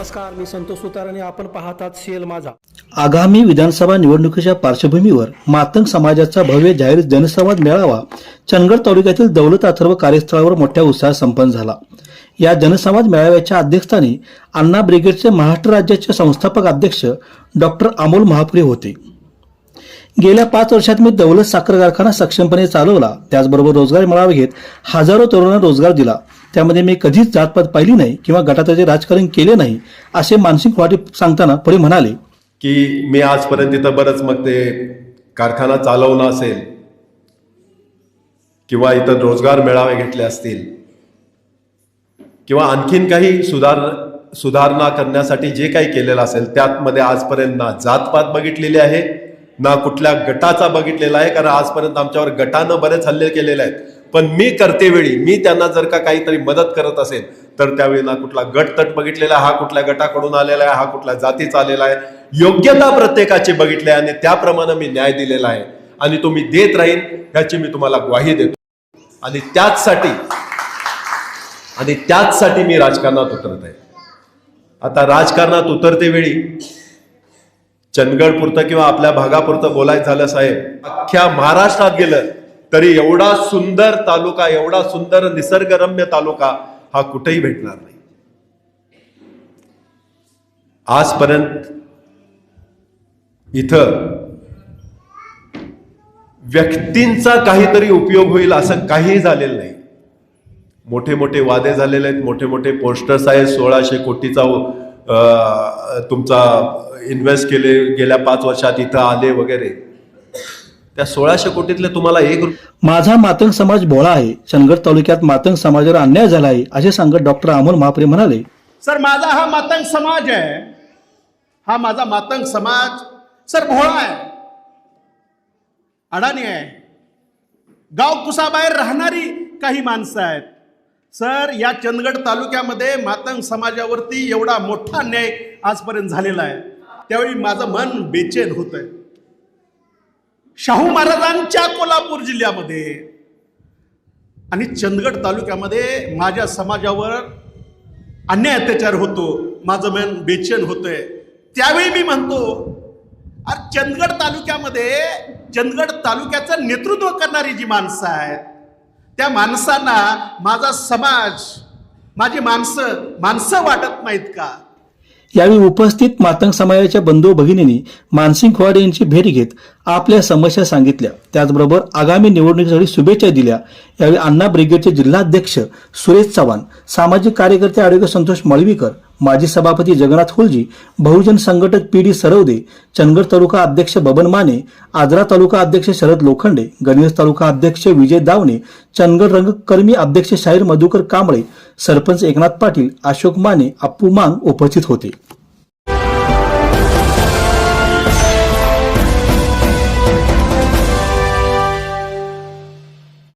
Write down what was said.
नमस्कार मी संतोष सुतार आणि आपण पाहतात सीएल माझा. आगामी विधानसभा निवडणुकीच्या पार्श्वभूमीवर मातंग समाजाचा भव्य जाहीर जनसंवाद मेळावा चंदगड तालुक्यातील दौलत अथर्व कार्यस्थळावर मोठ्या उत्साहात संपन्न झाला. या जनसंवाद मेळाव्याच्या अध्यक्षस्थानी अण्णा ब्रिगेडचे महाराष्ट्र राज्याचे संस्थापक अध्यक्ष डॉक्टर अमोल महापुरे होते. गेल्या पाच वर्षात मी दौलत साखर कारखाना सक्षमपणे चालवला. त्याचबरोबर रोजगार मेळावा घेत हजारो तरुणांना रोजगार दिला. त्यामध्ये मी कधीच जातपात पाहिली नाही किंवा गटाचे राजकारण केले नाही असे मानसिक वाटे सांगताना पुढे म्हणाले की मी आजपर्यंत तिथं बरंच मग ते कारखाना चालवणं असेल किंवा इथं रोजगार मेळावे घेतले असतील किंवा आणखीन काही सुधार सुधारणा करण्यासाठी जे काही केलेलं असेल त्यातमध्ये आजपर्यंत ना जातपात बघितलेली आहे ना कुठल्या गटाचा बघितलेला आहे कारण आजपर्यंत आमच्यावर गटानं बरेच हल्ले केलेले आहेत. पण मी करतेवेळी मी त्यांना जर का काहीतरी मदत करत असेल तर त्यावेळी ना कुठला गट तट बघितलेला हा कुठल्या गटाकडून आलेला आहे हा कुठल्या जातीचा आलेला आहे योग्यता प्रत्येकाची बघितली आणि त्याप्रमाणे मी न्याय दिलेला आहे आणि तो मी देत राहीन ह्याची मी तुम्हाला ग्वाही देतो. आणि त्याचसाठी आणि त्याचसाठी मी राजकारणात उतरत आहे. आता राजकारणात उतरते वेळी चंदगड पुरतं किंवा आपल्या भागापुरतं बोलायचं झालं साहेब अख्ख्या महाराष्ट्रात गेलं तरी एवढा सुंदर तालुका एवढा सुंदर निसर्गरम्य तालुका हा कुठेही भेटणार नाही. आजपर्यंत इथं व्यक्तींचा काहीतरी उपयोग होईल असं काही झालेलं नाही. मोठे मोठे वादे झालेले आहेत मोठे मोठे पोस्टर्स आहेत सोळाशे कोटीचा तुमचा इन्व्हेस्ट केले गेल्या पाच वर्षात इथं आले वगैरे. त्या सोळाशे कोटीतले तुम्हाला एक माझा मातंग समाज भोळा आहे. चंदगड तालुक्यात मातंग समाजावर अन्याय झाला आहे असे सांगत डॉक्टर अमोल महापुरे म्हणाले. सर माझा हा मातंग समाज आहे. हा माझा मातंग समाज सर भोळा आहे. अडाणी आहे. गाव कुसाबाहेर राहणारी काही माणसं आहेत. सर या चंदगड तालुक्यामध्ये मातंग समाजावरती एवढा मोठा अन्याय आजपर्यंत झालेला आहे. त्यावेळी माझं मन बेचैन होत आहे शाहू महाराजांच्या कोल्हापूर जिल्ह्यामध्ये आणि चंदगड तालुक्यामध्ये माझ्या समाजावर अन्याय अत्याचार होतो माझं मन बेचैन होतंय. त्यावेळी मी म्हणतो अरे चंदगड तालुक्यामध्ये चंदगड तालुक्याचं नेतृत्व करणारी जी माणसं आहेत त्या माणसांना माझा समाज माझी माणसं माणसं वाटत नाहीत का? यावेळी उपस्थित मातंग समाजाच्या बंधू भगिनींनी मानसिंग खोवाडे यांची भेट घेत आपल्या समस्या सांगितल्या. त्याचबरोबर आगामी निवडणुकीसाठी शुभेच्छा दिल्या. यावेळी अण्णा ब्रिगेडचे जिल्हाध्यक्ष सुरेश चव्हाण सामाजिक कार्यकर्ते आरोग्य संतोष मळवीकर माजी सभापती जगन्नाथ हुलजी बहुजन संघटक पी डी सरवदे चंदगड तालुका अध्यक्ष बबन माने आजरा तालुका अध्यक्ष शरद लोखंडे गणेश तालुका अध्यक्ष विजय दावणे चंदगड रंगकर्मी अध्यक्ष शाहीर मधुकर कांबळे सरपंच एकनाथ पाटील अशोक माने अप्पू मांग उपस्थित होते.